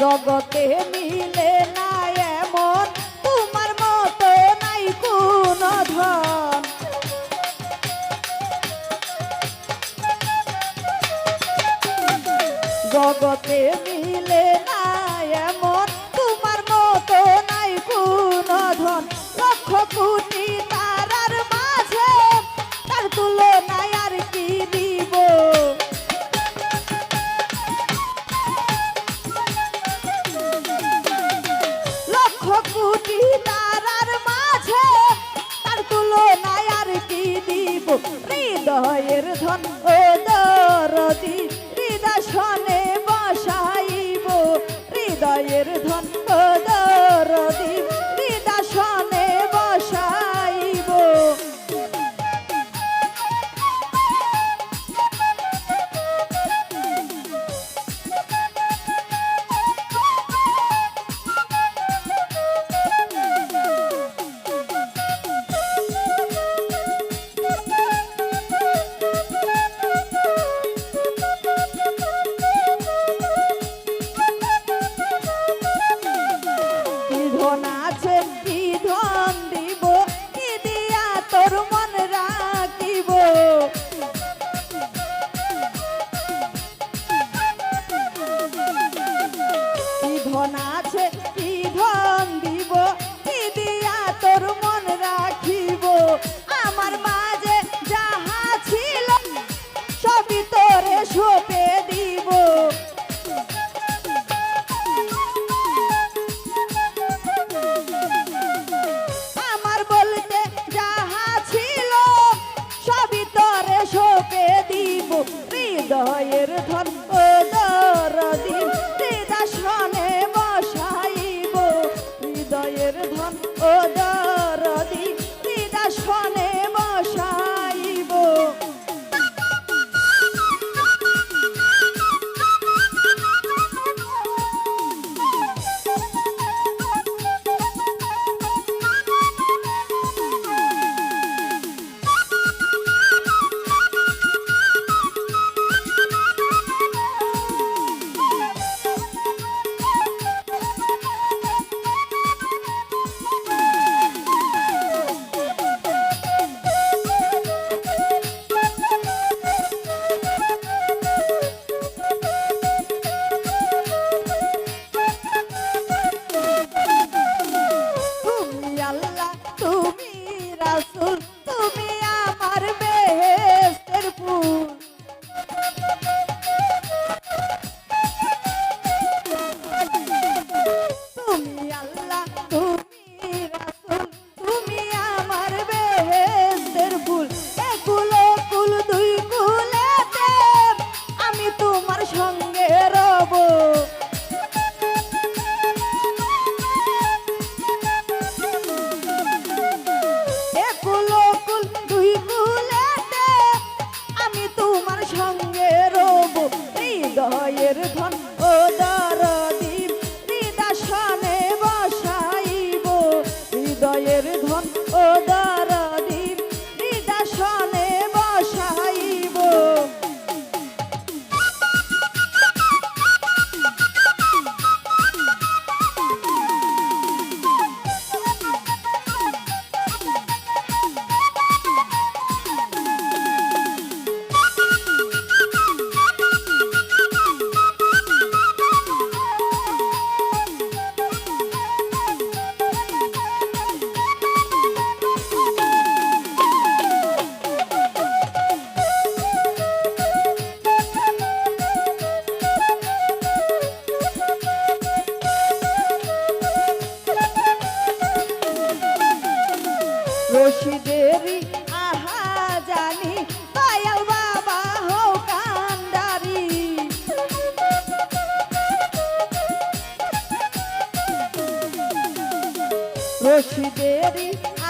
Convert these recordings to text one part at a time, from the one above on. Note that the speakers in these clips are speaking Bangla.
জগতে মিলে নাই এমন তোমার মতো নাই কোন ধন। জগতে মিলে হৃদয়ের ধন ও দরদি হৃদয় বসাইব। হৃদয়ের ধন আছেন? হয়ের ধর্ম রাসুল তুমি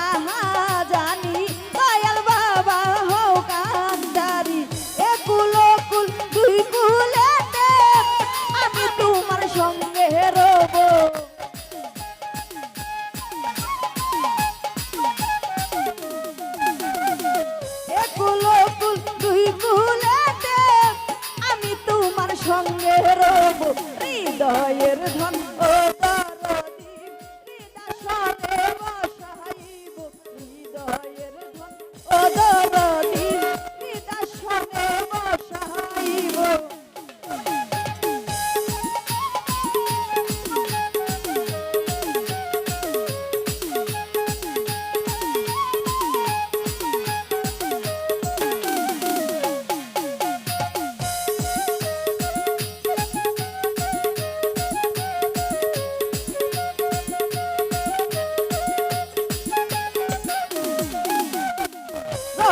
আহা জানি, দয়াল বাবা হও কান্দারি একুলো কুল তোমার সঙ্গে রব। একুলো কুল আমি তোমার সঙ্গে রব। হৃদয়ের ধন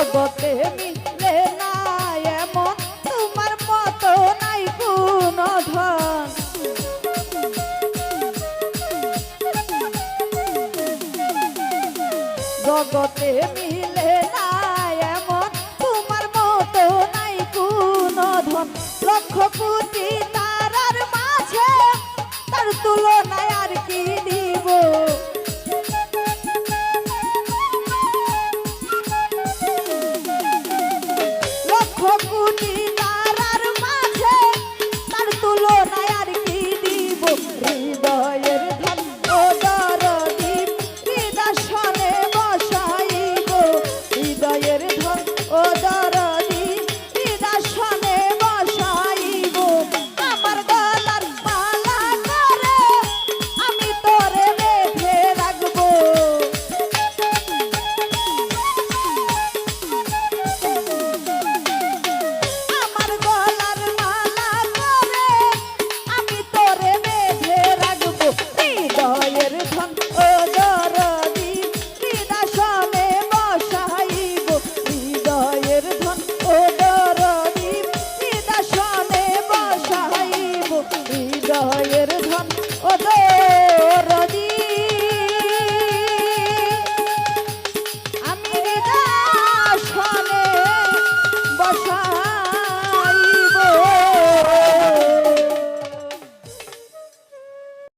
জগতে মিলে না এমন। তোমার মত নাই কোন ধন জগতে মিলে